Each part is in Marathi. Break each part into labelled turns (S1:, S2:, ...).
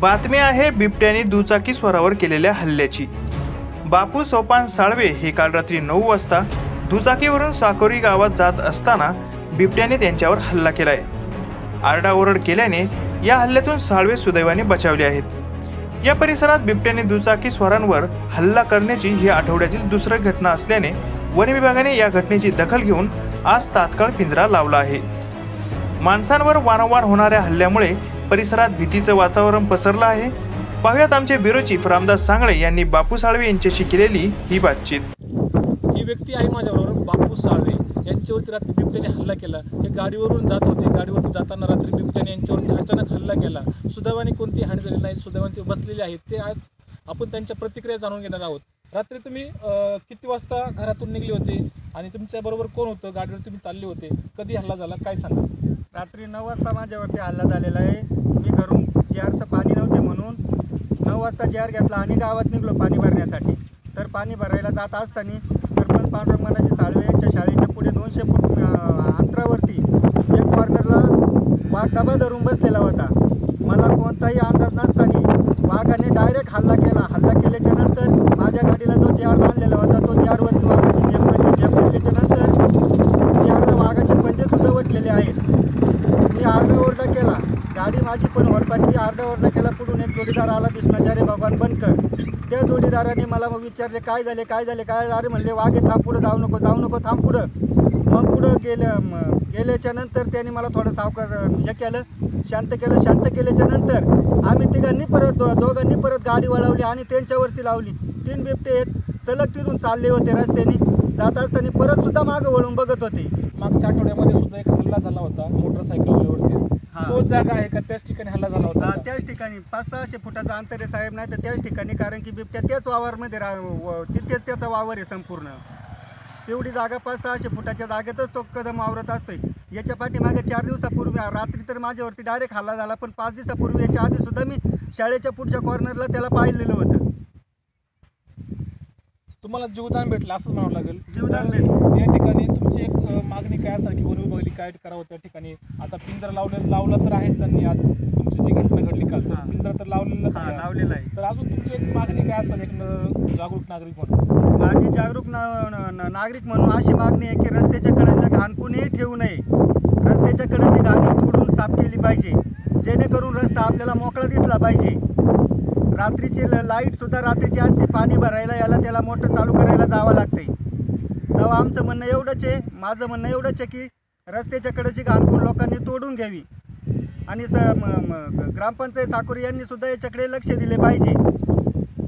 S1: बातमी आहे बिबट्याने दुचाकी स्वरावर केलेल्या हल्ल्याची. बापू सोपान साळवे हे काल रात्री नऊ वाजता दुचाकीवरून साकोरी गावात जात असताना बिबट्याने त्यांच्यावर हल्ला केलाय. आरडाओरड केल्याने या हल्ल्यातून साळवे सुदैवाने बचावले आहेत. या परिसरात बिबट्याने दुचाकी स्वारांवर हल्ला करण्याची ही आठवड्यातील दुसरी घटना असल्याने वन विभागाने या घटनेची दखल घेऊन आज तात्काळ पिंजरा लावला आहे. माणसांवर वारंवार होणाऱ्या हल्ल्यामुळे परिसरात भीतीचं वातावरण पसरलं आहे. पाहुयात आमचे ब्युरो चीफ रामदास सांगळे यांनी बापू साळवे यांच्याशी केलेली ही बातचीत.
S2: ही व्यक्ती आहे माझ्याबरोबर बापू साळवे. यांच्यावरती रात्री बिबट्याने हल्ला केला. हे गाडीवरून जात होते. गाडीवरती जाताना रात्री बिबट्याने यांच्यावरती अचानक हल्ला केला. सुदैवाने कोणती हानी झाली नाही. सुदैवाने ते बसलेले आहेत. ते आहेत आपण त्यांच्या प्रतिक्रिया जाणून घेणार आहोत. रात्री तुम्ही किती वाजता घरातून निघले होते? आणि तुमच्याबरोबर कोण होतं? गाडीवर तुम्ही चालले होते. कधी हल्ला झाला? काय सांगा?
S3: रात्री नऊ वाजता माझ्यावरती हल्ला झालेला आहे. मी घरून जारचं पाणी नव्हते म्हणून नऊ वाजता जार घेतला आणि गावात निघलो पाणी भरण्यासाठी. तर पाणी भरायला जात असताना सरपंच पांडुरंग साळवे यांच्या शाळेच्या पुढे दोनशे फूट अंतरावरती एक कॉर्नरला वाघ दबा धरून बसलेला होता. मला कोणताही अंदाज नसताना वाघाने डायरेक्ट हल्ला केल्याच्यानंतर माझ्या गाडीला जो जार बांधलेला होता तो जारवरती वाघाची झेप पडली झेप पडल्याच्या नंतर जारला वाघाचे पंजे सुद्धा वटलेले आहेत मी अर्धा ओरडा केला आधी माझी पण वरपाटली अर्ध्या ओरडा केला पुढून एक जोडीदार आला भीष्माचार्य भगवान बनकर. त्या जोडीदाराने मला मग विचारले काय झाले काय झाले काय अरे म्हणले वाघे थांब पुढं जाऊ नको जाऊ नको थांब पुढं. मग पुढं गेल्या गेल्याच्यानंतर त्याने मला थोडं सावकार हे केलं शांत केलं शांत केल्याच्यानंतर आम्ही तिघांनी परत दो दोघांनी परत गाडी वळवली आणि त्यांच्यावरती लावली. तीन बिबटे आहेत सलग तिथून चालले होते रस्त्याने. जात असताना परतसुद्धा मागं वळून बघत होते.
S2: मागच्या आठवड्यामध्ये सुद्धा एक हल्ला झाला होता मोटरसायकलवरती.
S3: हा.
S2: तो जागा आहे का त्याच ठिकाणी हल्ला झाला होता
S3: हा,
S2: का?
S3: त्याच ठिकाणी पाच सहाशे फुटाचा अंतर आहे साहेब नाही तर त्याच ठिकाणी कारण की बिबट्या त्याच वावरमध्ये रा व- तिथेच त्याचा वावर आहे संपूर्ण तेवढी जागा पाच सहाशे फुटाच्या जागेतच तो कदम वावरत असतोय याच्या पाठीमागे चार दिवसापूर्वी रात्री तर माझ्यावरती डायरेक्ट हल्ला झाला पण पाच दिवसापूर्वी याच्या आधी सुद्धा मी शाळेच्या पुढच्या कॉर्नरला त्याला पाहिलेलं होतं
S2: तुम्हाला जीवदान भेटलं असंच म्हणावं लागेल.
S3: जीवदान
S2: तर
S3: भेटलं.
S2: या ठिकाणी तुमची एक अं, मागणी काय असेल की वन विभागाने काय करावं त्या ठिकाणी? आता पिंजरा लावलं लावला तर आहेच त्यांनी आज. तुमची जी घटना घडली काल
S3: हा.
S2: पिंजरा तर लावलेलाच
S3: हा
S2: आहे आज.
S3: लावलेला आहे.
S2: तर अजून तुमची एक मागणी काय असेल एक न- जागरूक नागरिक म्हणून?
S3: माझी जागरूक ना न- न- नागरिक म्हणून अशी मागणी आहे की रस्त्याच्या कडेला घाण कुणीही ठेवू नये. रस्त्याच्या कडेची घाणी तोडून साफ केली पाहिजे. जेणेकरून रस्ता आपल्याला मोकळा दिसला पाहिजे. रात्रीची ल- लाईटसुद्धा रात्रीची असते पाणी भरायला याला त्याला मोटर चालू करायला जावं लागते तेव्हा आमचं म्हणणं एवढंच आहे माझं म्हणणं एवढंच आहे की रस्त्याच्या कडेची घाणकूण लोकांनी तोडून घ्यावी. आणि स ग्रामपंचायत साकोरी यांनीसुद्धा याच्याकडे लक्ष दिले पाहिजे.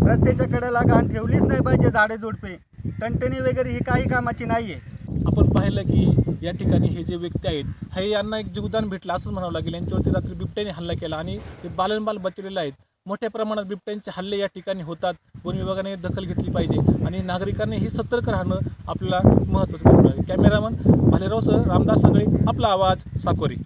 S3: रस्त्याच्या कडेला घाण ठेवलीच नाही पाहिजे झाडे झुडपे. टणटणी वगैरे ही काही कामाची नाही आहे
S2: आपण पाहिलं की या ठिकाणी हे जे व्यक्ती आहेत हे यांना एक जीवदान भेटलं असंच म्हणावं लागेल. यांच्यावरती रात्री बिबट्याने हल्ला केला आणि ते बालनबाल बचलेले आहेत. मोठ्या प्रमाणात बिबट्यांचे हल्ले या ठिकाणी होतात. वन विभागाने दखल घेतली पाहिजे. आणि नागरिकांनी हे सतर्क राहणं आपल्याला महत्त्वाचं आहे कॅमेरामन भालेराव सर रामदास सगळे आपला आवाज साकोरी.